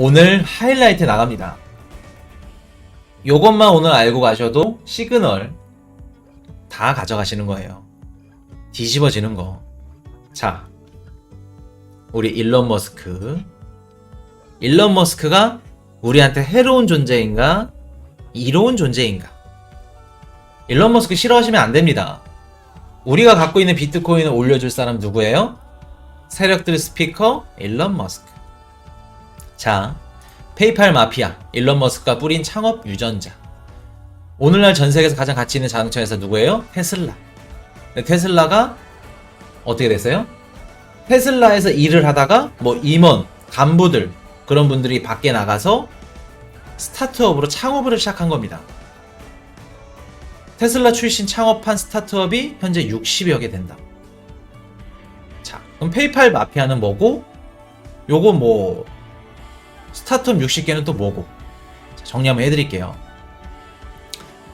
오늘 하이라이트 나갑니다. 요것만 오늘 알고 가셔도 시그널 다 가져가시는 거예요. 뒤집어지는 거. 자, 우리 일론 머스크. 일론 머스크가 우리한테 해로운 존재인가? 이로운 존재인가? 일론 머스크 싫어하시면 안 됩니다. 우리가 갖고 있는 비트코인을 올려줄 사람 누구예요? 세력들 스피커 일론 머스크. 자, 페이팔 마피아 일론 머스크가 뿌린 창업 유전자. 오늘날 전 세계에서 가장 가치 있는 자동차 회사 누구예요? 테슬라. 근데 테슬라가 어떻게 됐어요? 테슬라에서 일을 하다가 뭐 임원, 간부들 그런 분들이 밖에 나가서 스타트업으로 창업을 시작한 겁니다. 테슬라 출신 창업한 스타트업이 현재 60여 개 된다. 자, 그럼 페이팔 마피아는 뭐고? 요거 뭐 스타트업 60개는 또 뭐고? 자, 정리 한번 해드릴게요.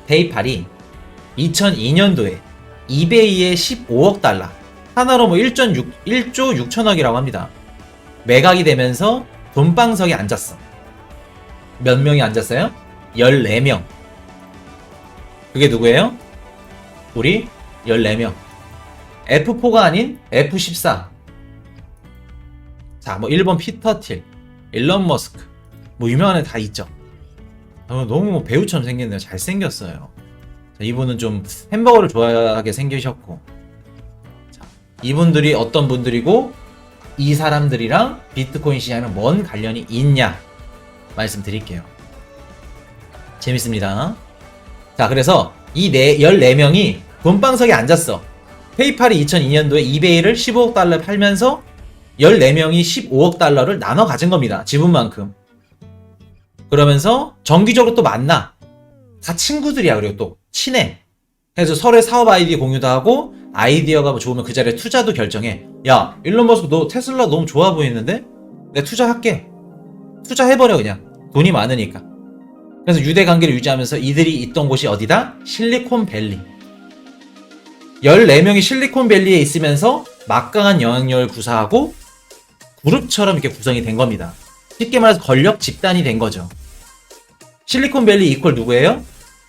페이팔이 2002년도에 이베이의 15억 달러, 하나로 뭐 1조 1조 6천억이라고 합니다. 매각이 되면서 돈방석에 앉았어. 몇 명이 앉았어요? 14명. 그게 누구예요? 우리 14명. F4가 아닌 F14. 자, 뭐 1번 피터 틸, 일론 머스크. 뭐 유명한 애 다 있죠. 아, 너무 뭐 배우처럼 생겼네요. 잘 생겼어요. 자, 이분은 좀 햄버거를 좋아하게 생기셨고. 자, 이분들이 어떤 분들이고 이 사람들이랑 비트코인 시장은 뭔 관련이 있냐 말씀드릴게요. 재밌습니다. 자, 그래서 이 네, 14명이 돈방석에 앉았어. 페이팔이 2002년도에 이베이를 15억 달러에 팔면서 14명이 15억 달러를 나눠 가진 겁니다. 지분만큼. 그러면서 정기적으로 또 만나. 다 친구들이야. 그리고 또 친해. 그래서 서로의 사업 아이디어 공유도 하고 아이디어가 뭐 좋으면 그 자리에 투자도 결정해. 야, 일론 머스크 너 테슬라 너무 좋아 보이는데? 내가 투자할게. 투자해버려 그냥. 돈이 많으니까. 그래서 유대 관계를 유지하면서 이들이 있던 곳이 어디다? 실리콘밸리. 14명이 실리콘밸리에 있으면서 막강한 영향력을 구사하고 그룹처럼 이렇게 구성이 된 겁니다. 쉽게 말해서 권력 집단이 된 거죠. 실리콘밸리 이퀄 누구예요?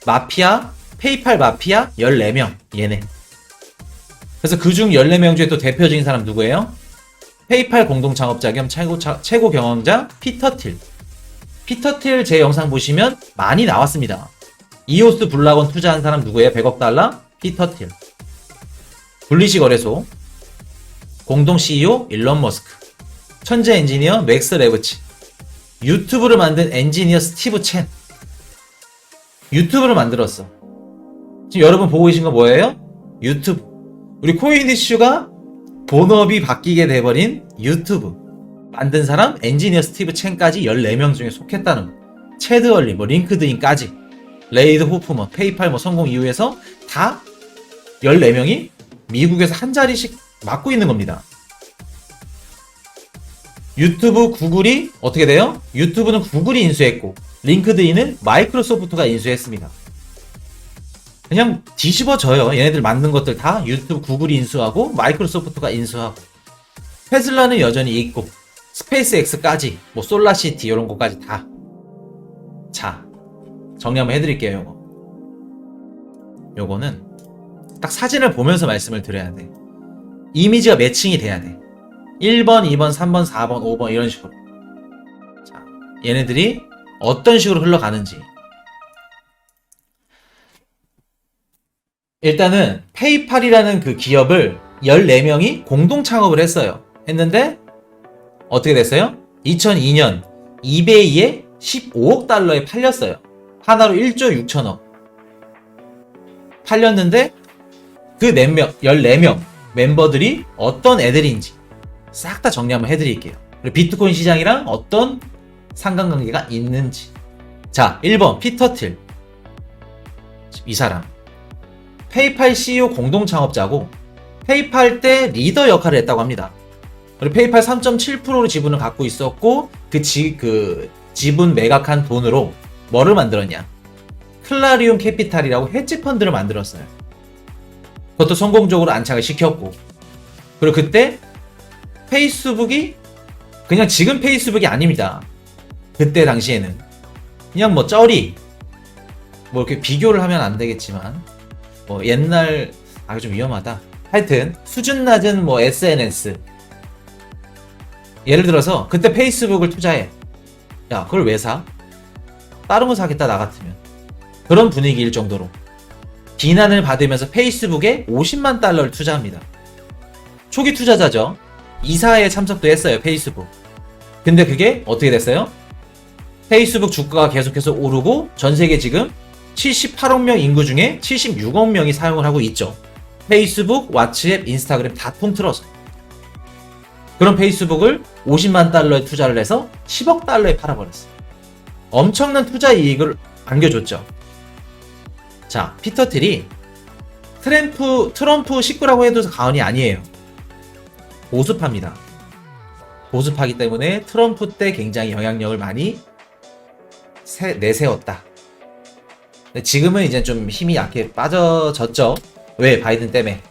마피아, 페이팔 마피아 14명. 얘네. 그래서 그중 14명 중에 또 대표적인 사람 누구예요? 페이팔 공동 창업자 겸 최고, 차- 최고 경영자 피터 틸. 피터 틸 제 영상 보시면 많이 나왔습니다. 이오스 블락원 투자한 사람 누구예요? 100억 달러? 피터 틸. 분리시 거래소. 공동 CEO 일론 머스크. 천재 엔지니어 맥스 레브치. 유튜브를 만든 엔지니어 스티브 첸. 유튜브를 만들었어. 지금 여러분 보고 계신 거 뭐예요? 유튜브. 우리 코인 이슈가 본업이 바뀌게 돼버린 유튜브. 만든 사람 엔지니어 스티브 첸까지 14명 중에 속했다는 거. 체드 얼리, 뭐 링크드인까지. 레이드 호프먼, 페이팔 뭐 성공 이후에서 다 14명이 미국에서 한 자리씩 맡고 있는 겁니다. 유튜브 구글이 어떻게 돼요? 유튜브는 구글이 인수했고 링크드인은 마이크로소프트가 인수했습니다. 그냥 뒤집어져요. 얘네들 만든 것들 다 유튜브 구글이 인수하고 마이크로소프트가 인수하고 테슬라는 여전히 있고 스페이스X까지 뭐 솔라시티 이런 것까지 다. 자 정리 한번 해드릴게요. 요거. 요거는 딱 사진을 보면서 말씀을 드려야 돼. 이미지가 매칭이 돼야 돼. 1번, 2번, 3번, 4번, 5번 이런 식으로. 자, 얘네들이 어떤 식으로 흘러가는지. 일단은 페이팔이라는 그 기업을 14명이 공동 창업을 했어요. 했는데 어떻게 됐어요? 2002년 이베이에 15억 달러에 팔렸어요. 하나로 1조 6천억. 팔렸는데 그 4명, 14명 멤버들이 어떤 애들인지 싹 다 정리 한번 해드릴게요. 그리고 비트코인 시장이랑 어떤 상관관계가 있는지. 자, 1번 피터 틸. 이 사람. 페이팔 CEO 공동 창업자고 페이팔 때 리더 역할을 했다고 합니다. 그리고 페이팔 3.7%로 지분을 갖고 있었고 그, 지, 그 지분 매각한 돈으로 뭐를 만들었냐? 클라리움 캐피탈이라고 헤지 펀드를 만들었어요. 그것도 성공적으로 안착을 시켰고 그리고 그때 페이스북이 그냥 지금 페이스북이 아닙니다. 그때 당시에는 그냥 뭐 쩌리 뭐 이렇게 비교를 하면 안 되겠지만 뭐 옛날 아 좀 위험하다. 하여튼 수준 낮은 뭐 SNS 예를 들어서 그때 페이스북을 투자해. 야 그걸 왜 사? 다른 거 사겠다 나 같으면 그런 분위기일 정도로 비난을 받으면서 페이스북에 50만 달러를 투자합니다. 초기 투자자죠. 이사에 참석도 했어요 페이스북. 근데 그게 어떻게 됐어요? 페이스북 주가가 계속해서 오르고 전 세계 지금 78억 명 인구 중에 76억 명이 사용을 하고 있죠. 페이스북, 왓츠앱, 인스타그램 다 통틀어서. 그런 페이스북을 50만 달러에 투자를 해서 10억 달러에 팔아버렸어요. 엄청난 투자 이익을 안겨줬죠. 자, 피터 틀이 트램프, 트럼프 식구라고 해도 과언이 아니에요. 보수파입니다. 보수파기 때문에 트럼프 때 굉장히 영향력을 많이 세- 내세웠다. 지금은 이제 좀 힘이 약해 빠져졌죠. 왜? 바이든 때문에.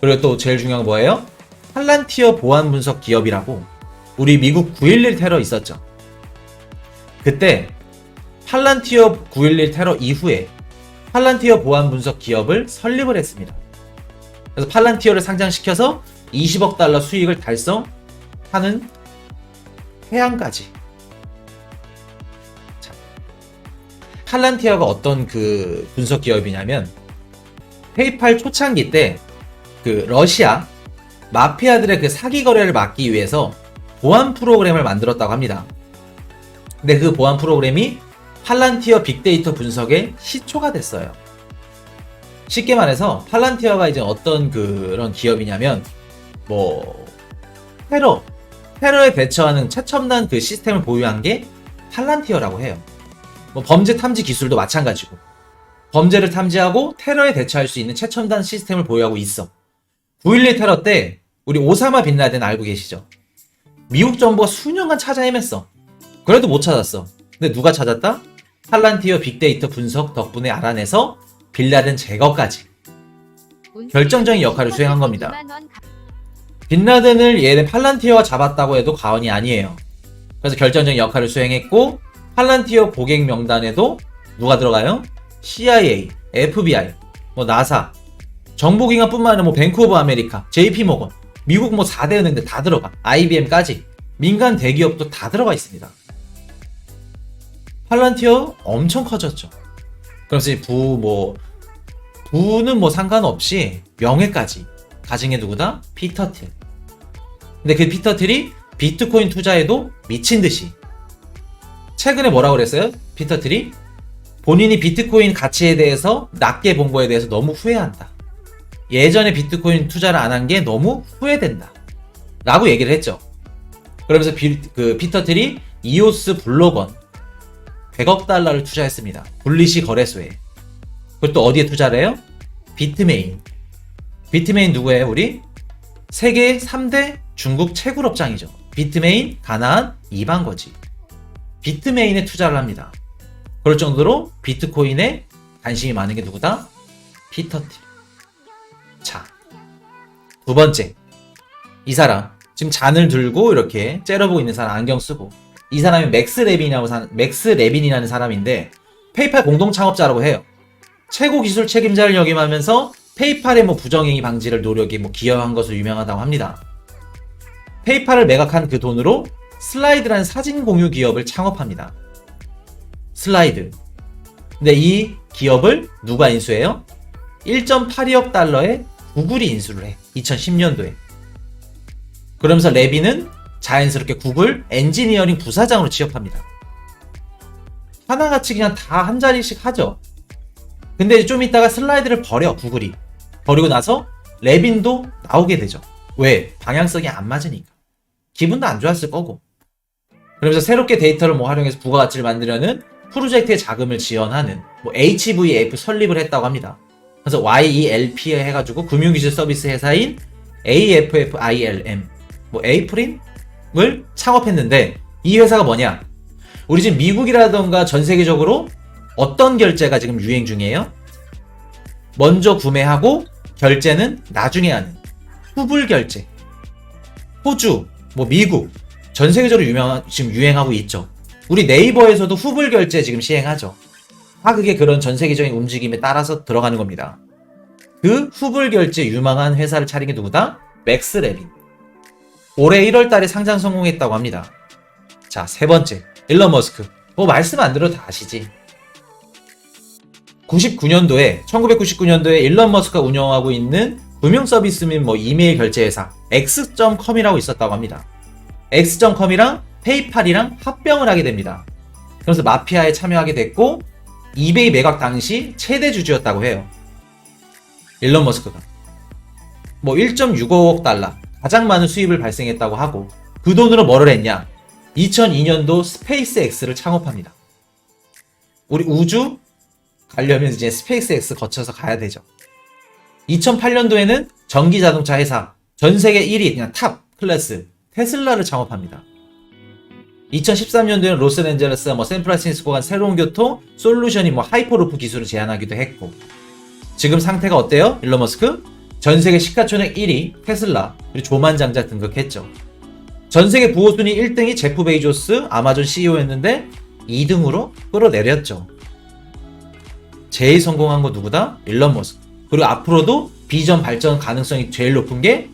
그리고 또 제일 중요한 건 뭐예요? 팔란티어 보안 분석 기업이라고 우리 미국 9.11 테러 있었죠. 그때 팔란티어 9.11 테러 이후에 팔란티어 보안 분석 기업을 설립을 했습니다. 그래서 팔란티어를 상장시켜서 20억 달러 수익을 달성하는 해안까지. 자, 팔란티어가 어떤 그 분석 기업이냐면 페이팔 초창기 때 그 러시아 마피아들의 그 사기 거래를 막기 위해서 보안 프로그램을 만들었다고 합니다. 근데 그 보안 프로그램이 팔란티어 빅데이터 분석의 시초가 됐어요. 쉽게 말해서 팔란티어가 이제 어떤 그런 기업이냐면 뭐 테러 테러에 대처하는 최첨단 그 시스템을 보유한 게 팔란티어라고 해요. 뭐 범죄 탐지 기술도 마찬가지고 범죄를 탐지하고 테러에 대처할 수 있는 최첨단 시스템을 보유하고 있어. 9.11 테러 때 우리 오사마 빈 라덴 알고 계시죠? 미국 정부가 수년간 찾아 헤맸어. 그래도 못 찾았어. 근데 누가 찾았다? 팔란티어 빅데이터 분석 덕분에 알아내서 빌라덴 제거까지 결정적인 역할을 수행한 겁니다. 빈라덴을 얘네 팔란티어가 잡았다고 해도 과언이 아니에요. 그래서 결정적인 역할을 수행했고 팔란티어 고객 명단에도 누가 들어가요? CIA, FBI, 뭐 나사, 정보기관뿐만 아니라 뭐 뱅크 오브 아메리카, JP 모건, 미국 뭐 4대 은행들 다 들어가. IBM까지 민간 대기업도 다 들어가 있습니다. 팔란티어 엄청 커졌죠. 그래서 이 부, 뭐, 부는 뭐 상관없이 명예까지 가진 게 누구다? 피터 틸. 근데 그 피터 틸이 비트코인 투자에도 미친 듯이. 최근에 뭐라고 그랬어요? 피터 틸이 본인이 비트코인 가치에 대해서 낮게 본 거에 대해서 너무 후회한다. 예전에 비트코인 투자를 안 한 게 너무 후회된다. 라고 얘기를 했죠. 그러면서 비, 그 피터 틸이 이오스 블록원 100억 달러를 투자했습니다. 분리시 거래소에. 그리고 또 어디에 투자를 해요? 비트메인. 비트메인 누구예요, 우리? 세계 3대 중국 채굴업장이죠. 비트메인, 가나안, 이방거지. 비트메인에 투자를 합니다. 그럴 정도로 비트코인에 관심이 많은 게 누구다? 피터티. 자, 두 번째. 이 사람. 지금 잔을 들고 이렇게 째려보고 있는 사람 안경 쓰고. 이 사람이 맥스 레빈이라고 사, 맥스 레빈이라는 사람인데 페이팔 공동 창업자라고 해요. 최고 기술 책임자를 역임하면서 페이팔의 뭐 부정행위 방지를 노력에 뭐 기여한 것으로 유명하다고 합니다. 페이팔을 매각한 그 돈으로 슬라이드라는 사진 공유 기업을 창업합니다. 슬라이드. 근데 이 기업을 누가 인수해요? 1.82억 달러에 구글이 인수를 해. 2010년도에. 그러면서 레비는 자연스럽게 구글 엔지니어링 부사장으로 취업합니다. 하나같이 그냥 다 한 자리씩 하죠. 근데 좀 이따가 슬라이드를 버려, 구글이. 버리고 나서 레빈도 나오게 되죠. 왜? 방향성이 안 맞으니까. 기분도 안 좋았을 거고. 그러면서 새롭게 데이터를 뭐 활용해서 부가가치를 만들려는 프로젝트의 자금을 지원하는 뭐 HVF 설립을 했다고 합니다. 그래서 YELP 해가지고 금융기술 서비스 회사인 AFFILM, 뭐 에이프림을 창업했는데 이 회사가 뭐냐? 우리 지금 미국이라던가 전 세계적으로 어떤 결제가 지금 유행 중이에요? 먼저 구매하고 결제는 나중에 하는 후불 결제. 호주, 뭐 미국 전 세계적으로 유명 지금 유행하고 있죠. 우리 네이버에서도 후불 결제 지금 시행하죠. 다 그게 그런 전 세계적인 움직임에 따라서 들어가는 겁니다. 그 후불 결제 유망한 회사를 차린 게 누구다? 맥스레빈. 올해 1월 달에 상장 성공했다고 합니다. 자, 세 번째. 일론 머스크. 뭐 말씀 안 드려도 다 아시지. 99년도에 1999년도에 일론 머스크가 운영하고 있는 금융 서비스 및 뭐 이메일 결제 회사 x.com이라고 있었다고 합니다. x.com이랑 페이팔이랑 합병을 하게 됩니다. 그래서 마피아에 참여하게 됐고 이베이 매각 당시 최대 주주였다고 해요. 일론 머스크가 뭐 1.65억 달러 가장 많은 수입을 발생했다고 하고 그 돈으로 뭐를 했냐? 2002년도 스페이스 X를 창업합니다. 우리 우주 가려면 이제 스페이스 X 거쳐서 가야 되죠. 2008년도에는 전기 자동차 회사 전 세계 1위 그냥 탑 클래스 테슬라를 창업합니다. 2013년도에는 로스앤젤레스와 뭐 샌프란시스코 간 새로운 교통 솔루션이 뭐 하이퍼루프 기술을 제안하기도 했고 지금 상태가 어때요? 일론 머스크? 전 세계 시가총액 1위 테슬라 그리고 조만장자 등극했죠. 전 세계 부호 순위 1등이 제프 베이조스 아마존 CEO였는데 2등으로 끌어내렸죠. 제일 성공한 거 누구다? 일론 머스크. 그리고 앞으로도 비전 발전 가능성이 제일 높은 게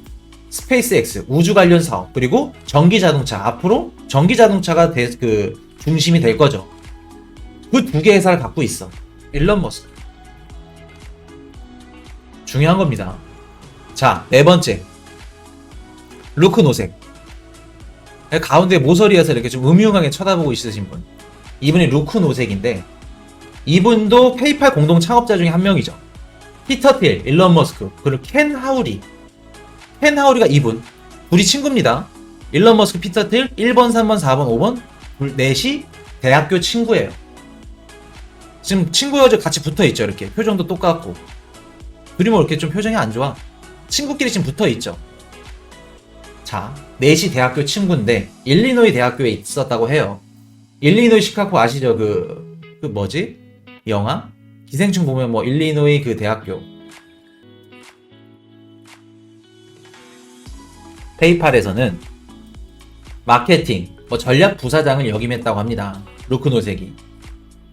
스페이스X 우주 관련 사업 그리고 전기 자동차 앞으로 전기 자동차가 대- 그 중심이 될 거죠. 그 두 개 회사를 갖고 있어. 일론 머스크. 중요한 겁니다. 자, 네 번째. 루크 노색. 가운데 모서리에서 이렇게 좀 음흉하게 쳐다보고 있으신 분. 이분이 루크 노색인데, 이분도 페이팔 공동 창업자 중에 한 명이죠. 피터 틸, 일론 머스크, 그리고 켄 하우리. 켄 하우리가 이분. 둘이 친구입니다. 일론 머스크, 피터 틸, 1번, 3번, 4번, 5번, 둘, 넷이 대학교 친구예요. 지금 친구여서 같이 붙어 있죠, 이렇게. 표정도 똑같고. 둘이 뭐 이렇게 좀 표정이 안 좋아. 친구끼리 지금 붙어 있죠. 자, 넷이 대학교 친구인데, 일리노이 대학교에 있었다고 해요. 일리노이 시카고 아시죠? 그, 그 뭐지? 영화? 기생충 보면 뭐 일리노이 그 대학교. 페이팔에서는 마케팅, 뭐 전략 부사장을 역임했다고 합니다. 루크노색이.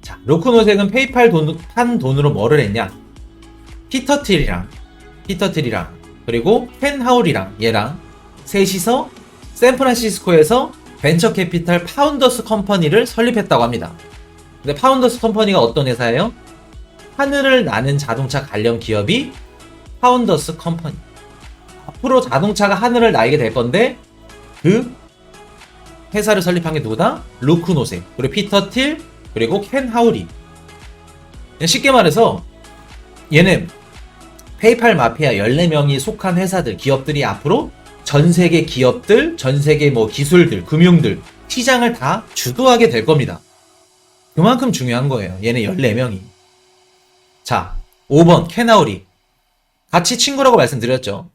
자, 루크노색은 페이팔 돈, 판 돈으로 뭐를 했냐? 피터 틸이랑, 피터 틸이랑, 그리고 펜 하울이랑 얘랑 셋이서 샌프란시스코에서 벤처 캐피탈 파운더스 컴퍼니를 설립했다고 합니다. 근데 파운더스 컴퍼니가 어떤 회사예요? 하늘을 나는 자동차 관련 기업이 파운더스 컴퍼니. 앞으로 자동차가 하늘을 날게 될 건데 그 회사를 설립한 게 누구다? 루크 노세 그리고 피터 틸 그리고 켄 하우리. 쉽게 말해서 얘네 페이팔 마피아 14명이 속한 회사들, 기업들이 앞으로 전 세계 기업들, 전 세계 뭐 기술들, 금융들, 시장을 다 주도하게 될 겁니다. 그만큼 중요한 거예요. 얘네 14명이. 자, 5번 케나우리. 같이 친구라고 말씀드렸죠.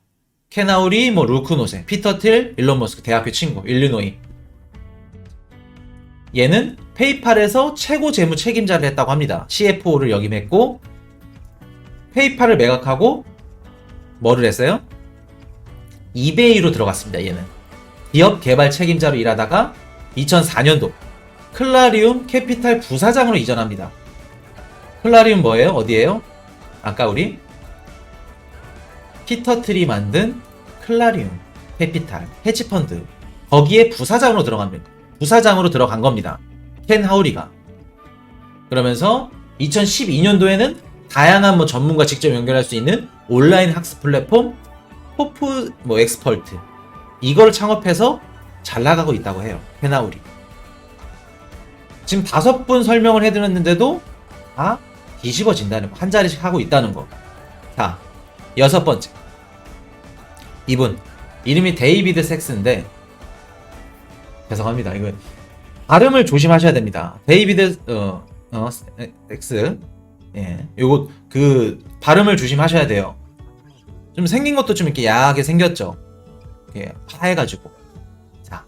케나우리, 뭐 루크노세, 피터 틸, 일론 머스크 대학교 친구, 일리노이. 얘는 페이팔에서 최고 재무 책임자를 했다고 합니다. CFO를 역임했고 페이팔을 매각하고 뭐를 했어요? 이베이로 들어갔습니다. 얘는 기업 개발 책임자로 일하다가 2004년도 클라리움 캐피탈 부사장으로 이전합니다. 클라리움 뭐예요? 어디예요? 아까 우리 피터 트리 만든 클라리움 캐피탈 헤지펀드 거기에 부사장으로 들어갑니다. 부사장으로 들어간 겁니다. 켄 하우리가 그러면서 2012년도에는 다양한 뭐 전문가 직접 연결할 수 있는 온라인 학습 플랫폼 포프 뭐 엑스펄트 이걸 창업해서 잘 나가고 있다고 해요. 페나우리. 지금 다섯 분 설명을 해드렸는데도 다 뒤집어진다는 거. 한 자리씩 하고 있다는 거. 자, 여섯 번째. 이분. 이름이 데이비드 섹스인데, 죄송합니다. 이거 발음을 조심하셔야 됩니다. 데이비드, 어, 어, 섹스. 예. 요거, 그, 발음을 조심하셔야 돼요. 좀 생긴 것도 좀 이렇게 야하게 생겼죠? 이렇게 하해가지고. 자.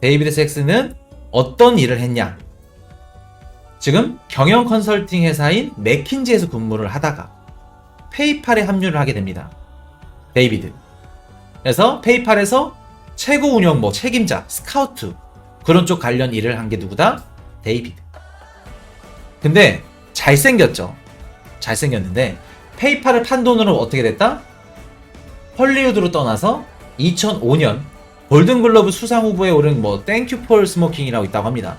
데이비드 섹스는 어떤 일을 했냐? 지금 경영 컨설팅 회사인 맥킨지에서 근무를 하다가 페이팔에 합류를 하게 됩니다. 데이비드. 그래서 페이팔에서 최고 운영 뭐 책임자, 스카우트 그런 쪽 관련 일을 한 게 누구다? 데이비드. 근데 잘생겼죠. 잘생겼는데 페이팔을 판 돈으로 어떻게 됐다? 헐리우드로 떠나서 2005년 골든글러브 수상 후보에 오른 뭐 땡큐 폴 스모킹이라고 있다고 합니다.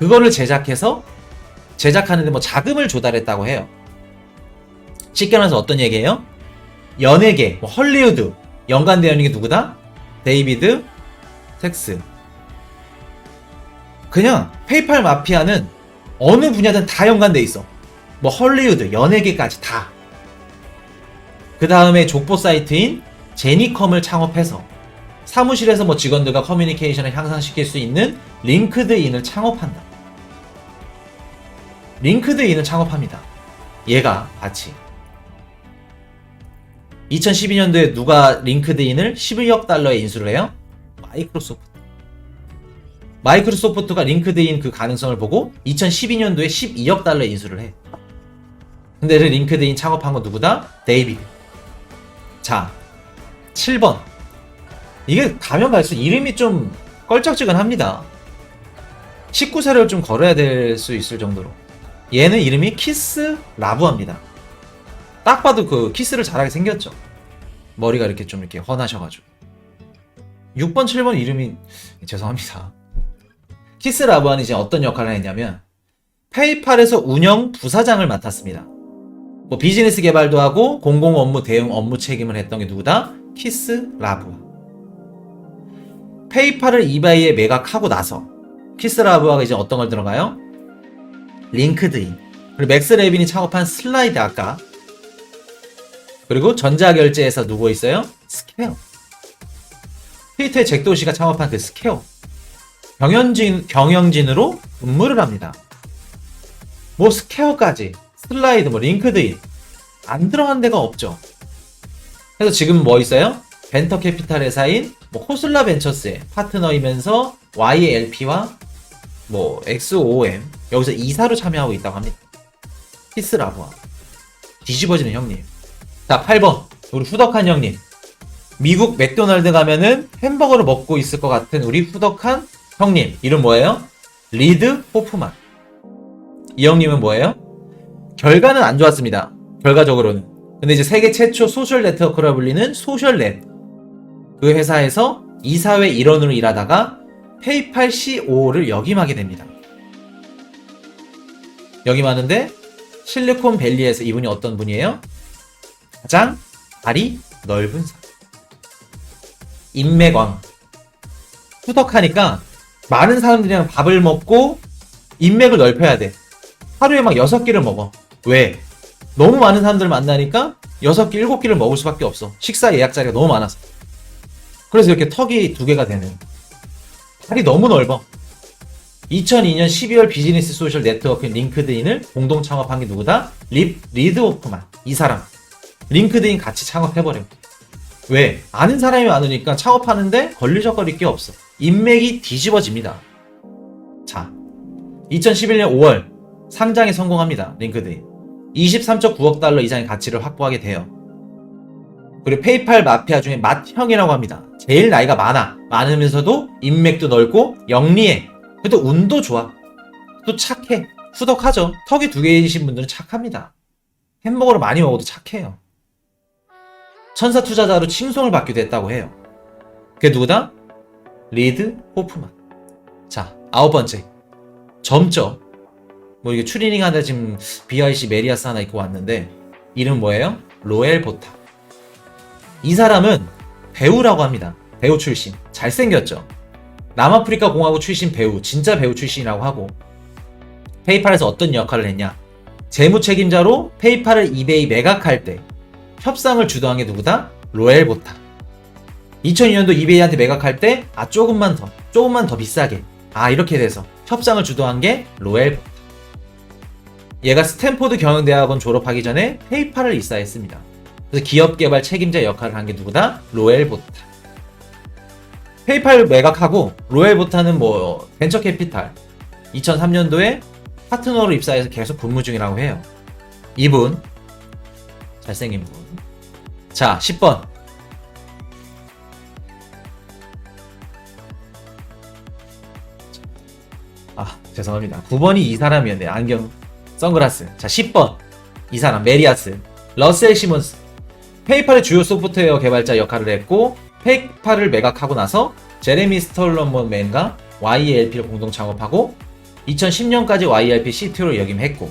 그거를 제작해서 제작하는데 뭐 자금을 조달했다고 해요. 쉽게 말해서 어떤 얘기예요? 연예계, 뭐 헐리우드 연관되어 있는 게 누구다? 데이비드 섹스. 그냥 페이팔 마피아는 어느 분야든 다 연관돼 있어. 뭐 헐리우드, 연예계까지 다. 그 다음에 족보 사이트인 제니컴을 창업해서 사무실에서 뭐 직원들과 커뮤니케이션을 향상시킬 수 있는 링크드인을 창업한다. 링크드인을 창업합니다. 얘가 같이. 2012년도에 누가 링크드인을 12억 달러에 인수를 해요? 마이크로소프트. 마이크로소프트가 링크드인 그 가능성을 보고 2012년도에 12억 달러에 인수를 해. 근데 그 링크드인 창업한 건 누구다? 데이비드. 자, 7번. 이게 가면 갈수록 이름이 좀 껄쩍지근합니다. 19세를 좀 걸어야 될 수 있을 정도로. 얘는 이름이 키스 라브합니다. 딱 봐도 그 키스를 잘하게 생겼죠. 머리가 이렇게 좀 이렇게 훤하셔가지고. 6번, 7번 이름이 죄송합니다. 키스 라브안이 이제 어떤 역할을 했냐면 페이팔에서 운영 부사장을 맡았습니다. 뭐 비즈니스 개발도 하고 공공 업무 대응 업무 책임을 했던 게 누구다? 키스 라브아. 페이팔을 이바이에 매각하고 나서 키스 라브아가 이제 어떤 걸 들어가요? 링크드인. 그리고 맥스 레빈이 창업한 슬라이드 아까. 그리고 전자결제에서 누구 있어요? 스퀘어. 트위터의 잭도시가 창업한 그 스퀘어. 경영진, 경영진으로 근무를 합니다. 뭐 스퀘어까지. 슬라이드 뭐 링크드인. 안 들어간 데가 없죠. 그래서 지금 뭐 있어요? 벤터 캐피탈 회사인 뭐 코슬라 벤처스의 파트너이면서 YLP와 뭐 XOM 여기서 이사로 참여하고 있다고 합니다. 키스 라브와 뒤집어지는 형님. 자 8번 우리 후덕한 형님. 미국 맥도날드 가면은 햄버거를 먹고 있을 것 같은 우리 후덕한 형님 이름 뭐예요? 리드 호프만. 이 형님은 뭐예요? 결과는 안 좋았습니다. 결과적으로는. 근데 이제 세계 최초 소셜 네트워크라 불리는 소셜넷 그 회사에서 이사회 일원으로 일하다가 페이팔 CEO를 역임하게 됩니다. 역임하는데 실리콘밸리에서 이분이 어떤 분이에요? 가장 발이 넓은 사람. 인맥왕. 후덕하니까 많은 사람들이랑 밥을 먹고 인맥을 넓혀야 돼. 하루에 막 여섯 끼를 먹어. 왜? 너무 많은 사람들을 만나니까 여섯 끼, 일곱 끼를 먹을 수밖에 없어. 식사 예약 자리가 너무 많아서. 그래서 이렇게 턱이 두 개가 되는. 팔이 너무 넓어. 2002년 12월 비즈니스 소셜 네트워크 링크드인을 공동 창업한 게 누구다? 립, 리드 오프만. 이 사람. 링크드인 같이 창업해버려. 왜? 아는 사람이 많으니까 창업하는데 걸리적거릴 게 없어. 인맥이 뒤집어집니다. 자, 2011년 5월 상장에 성공합니다. 링크드인. 23.9억 달러 이상의 가치를 확보하게 돼요. 그리고 페이팔 마피아 중에 맏형이라고 합니다. 제일 나이가 많아. 많으면서도 인맥도 넓고 영리해. 그래도 운도 좋아. 또 착해. 후덕하죠. 턱이 두 개이신 분들은 착합니다. 햄버거를 많이 먹어도 착해요. 천사 투자자로 칭송을 받기도 했다고 해요. 그게 누구다? 리드 호프만. 자, 아홉 번째. 점점. 뭐 이게 추리닝 하다 지금 BIC 메리아스 하나 입고 왔는데 이름 뭐예요? 로엘 보타. 이 사람은 배우라고 합니다. 배우 출신. 잘생겼죠. 남아프리카 공화국 출신 배우, 진짜 배우 출신이라고 하고 페이팔에서 어떤 역할을 했냐? 재무 책임자로 페이팔을 이베이 매각할 때 협상을 주도한 게 누구다? 로엘 보타. 2002년도 이베이한테 매각할 때, 아, 조금만 더, 조금만 더 비싸게. 아, 이렇게 돼서 협상을 주도한 게 로엘 보타. 얘가 스탠포드 경영대학원 졸업하기 전에 페이팔을 입사했습니다. 그래서 기업 개발 책임자 역할을 한 게 누구다? 로엘 보타. 페이팔 매각하고 로엘 보타는 뭐 벤처 캐피탈 2003년도에 파트너로 입사해서 계속 근무 중이라고 해요. 이분 잘생긴 분. 자, 10번. 죄송합니다. 9번이 이 사람이었네요. 안경, 선글라스. 자, 10번. 이 사람, 메리아스. 러셀 시몬스. 페이팔의 주요 소프트웨어 개발자 역할을 했고, 페이팔을 매각하고 나서 제레미 스톨런먼맨과 YLP를 공동 창업하고, 2010년까지 YLP CTO를 역임했고,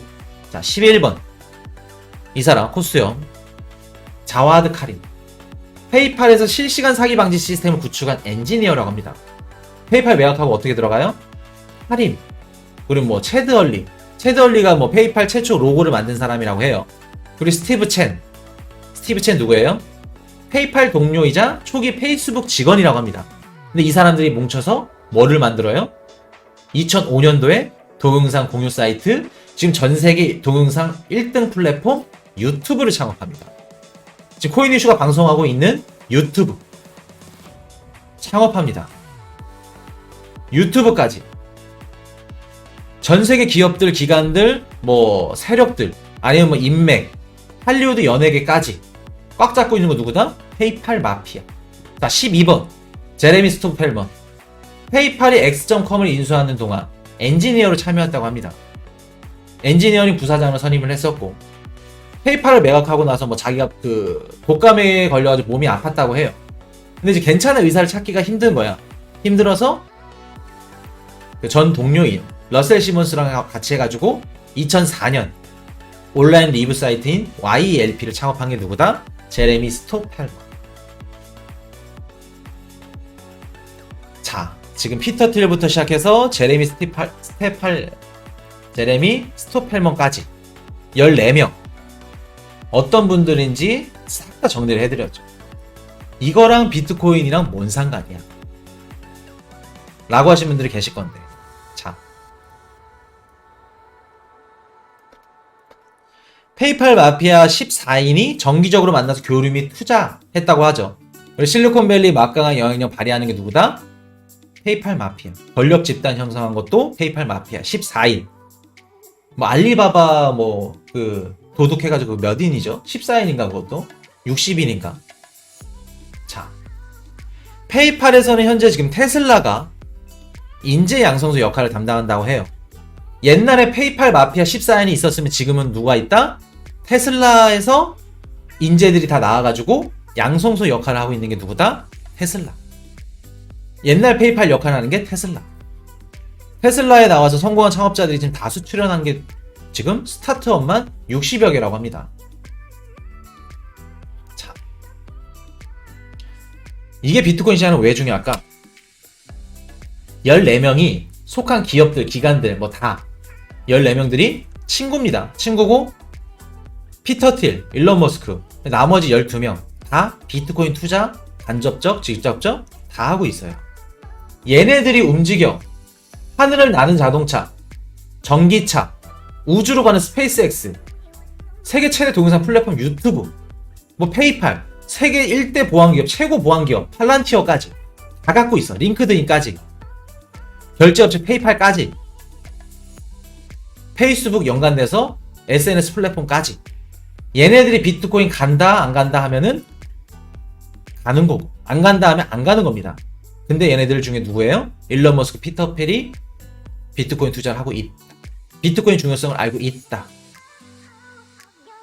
자, 11번. 이 사람, 코스염. 자와드 카린. 페이팔에서 실시간 사기 방지 시스템을 구축한 엔지니어라고 합니다. 페이팔 매각하고 어떻게 들어가요? 카린. 그리고 뭐 체드 얼리. 체드 얼리가 뭐 페이팔 최초 로고를 만든 사람이라고 해요. 그리고 스티브 첸. 스티브 첸 누구예요? 페이팔 동료이자 초기 페이스북 직원이라고 합니다. 근데 이 사람들이 뭉쳐서 뭐를 만들어요? 2005년도에 동영상 공유 사이트, 지금 전 세계 동영상 1등 플랫폼 유튜브를 창업합니다. 지금 코인 이슈가 방송하고 있는 유튜브 창업합니다. 유튜브까지 전 세계 기업들, 기관들, 뭐 세력들 아니면 뭐 인맥, 할리우드 연예계까지 꽉 잡고 있는 거 누구다? 페이팔 마피아. 자, 12번 제레미 스토펠먼. 페이팔이 X.com을 인수하는 동안 엔지니어로 참여했다고 합니다. 엔지니어링 부사장으로 선임을 했었고 페이팔을 매각하고 나서 뭐 자기가 그 독감에 걸려가지고 몸이 아팠다고 해요. 근데 이제 괜찮은 의사를 찾기가 힘든 거야. 힘들어서 그 전 동료인 러셀 시몬스랑 같이 해가지고 2004년 온라인 리뷰 사이트인 YLP를 창업한 게 누구다? 제레미 스토펠먼. 자, 지금 피터 틸부터 시작해서 제레미 스티팔, 스테팔, 제레미 스토펠먼까지 14명. 어떤 분들인지 싹 다 정리를 해드렸죠. 이거랑 비트코인이랑 뭔 상관이야? 라고 하신 분들이 계실 건데. 자. 페이팔 마피아 14인이 정기적으로 만나서 교류 및 투자했다고 하죠. 실리콘밸리 막강한 영향력 발휘하는 게 누구다? 페이팔 마피아. 권력 집단 형성한 것도 페이팔 마피아 14인. 뭐 알리바바 뭐 그 도둑해가지고 몇 인이죠? 14인인가 그것도? 60인인가? 자. 페이팔에서는 현재 지금 테슬라가 인재 양성소 역할을 담당한다고 해요. 옛날에 페이팔 마피아 14인이 있었으면 지금은 누가 있다? 테슬라에서 인재들이 다 나와가지고 양성소 역할을 하고 있는 게 누구다? 테슬라. 옛날 페이팔 역할을 하는 게 테슬라. 테슬라에 나와서 성공한 창업자들이 지금 다수 출연한 게 지금 스타트업만 60여 개라고 합니다. 자. 이게 비트코인 시장은 왜 중요할까? 14명이 속한 기업들, 기관들, 뭐 다 14명들이 친구입니다. 친구고 피터 틸, 일론 머스크, 나머지 12명 다 비트코인 투자 간접적, 직접적 다 하고 있어요. 얘네들이 움직여 하늘을 나는 자동차, 전기차, 우주로 가는 스페이스X, 세계 최대 동영상 플랫폼 유튜브, 뭐 페이팔, 세계 1대 보안기업, 최고 보안기업, 팔란티어까지 다 갖고 있어. 링크드인까지. 결제업체 페이팔까지. 페이스북 연관돼서 SNS 플랫폼까지. 얘네들이 비트코인 간다, 안 간다 하면은 가는 거고, 안 간다 하면 안 가는 겁니다. 근데 얘네들 중에 누구예요? 일론 머스크, 피터 페리, 비트코인 투자를 하고 있다. 비트코인 중요성을 알고 있다.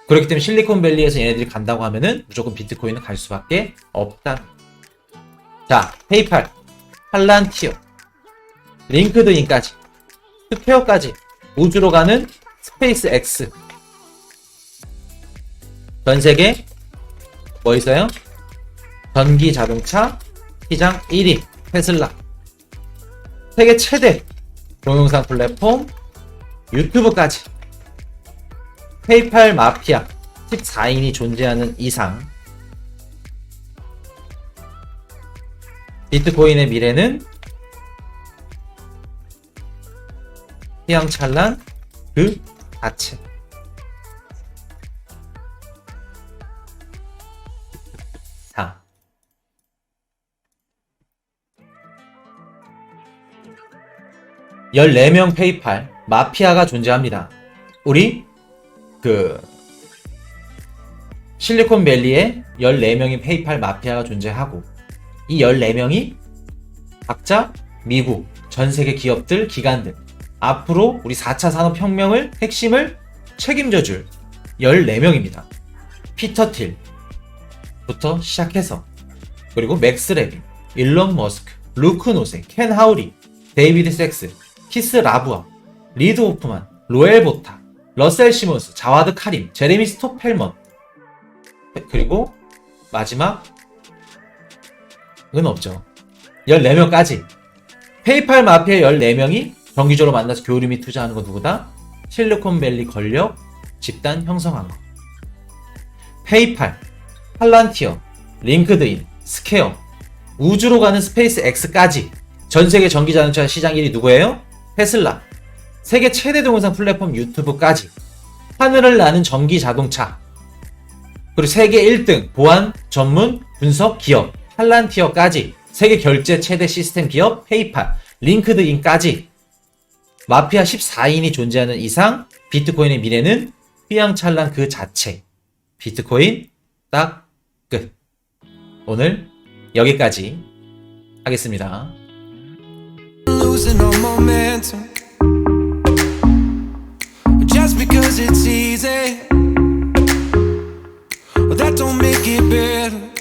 그렇기 때문에 실리콘밸리에서 얘네들이 간다고 하면은 무조건 비트코인은 갈 수밖에 없다. 자, 페이팔, 팔란티어, 링크드인까지, 스페어까지, 우주로 가는 스페이스 X. 전 세계 뭐 있어요? 전기 자동차 시장 1위 테슬라. 세계 최대 동영상 플랫폼 유튜브까지 페이팔 마피아 14인이 존재하는 이상 비트코인의 미래는 휘황찬란 그 자체 14명 페이팔 마피아가 존재합니다. 우리 그 실리콘밸리에 14명의 페이팔 마피아가 존재하고 이 14명이 각자 미국 전 세계 기업들, 기관들 앞으로 우리 4차 산업혁명을 핵심을 책임져 줄 14명입니다. 피터 틸부터 시작해서 그리고 맥스 레빈, 일론 머스크, 루크 노세, 켄 하우리, 데이비드 섹스, 키스 라브아, 리드 호프만, 로엘 보타, 러셀 시몬스, 자와드 카림, 제레미 스토펠먼 그리고 마지막 은 없죠. 14명까지 페이팔 마피아 14명이 정기적으로 만나서 교류 및 투자하는 건 누구다? 실리콘밸리 권력 집단 형성한 거. 페이팔, 팔란티어, 링크드인, 스퀘어, 우주로 가는 스페이스 X까지 전 세계 전기 자동차 시장 1위 누구예요? 테슬라. 세계 최대 동영상 플랫폼 유튜브까지 하늘을 나는 전기 자동차. 그리고 세계 1등 보안 전문 분석 기업 팔란티어까지 세계 결제 최대 시스템 기업 페이팔, 링크드인까지 마피아 14인이 존재하는 이상 비트코인의 미래는 휘황찬란 그 자체. 비트코인 딱 끝. 오늘 여기까지 하겠습니다. Losing all momentum. Just because it's easy, that don't make it better.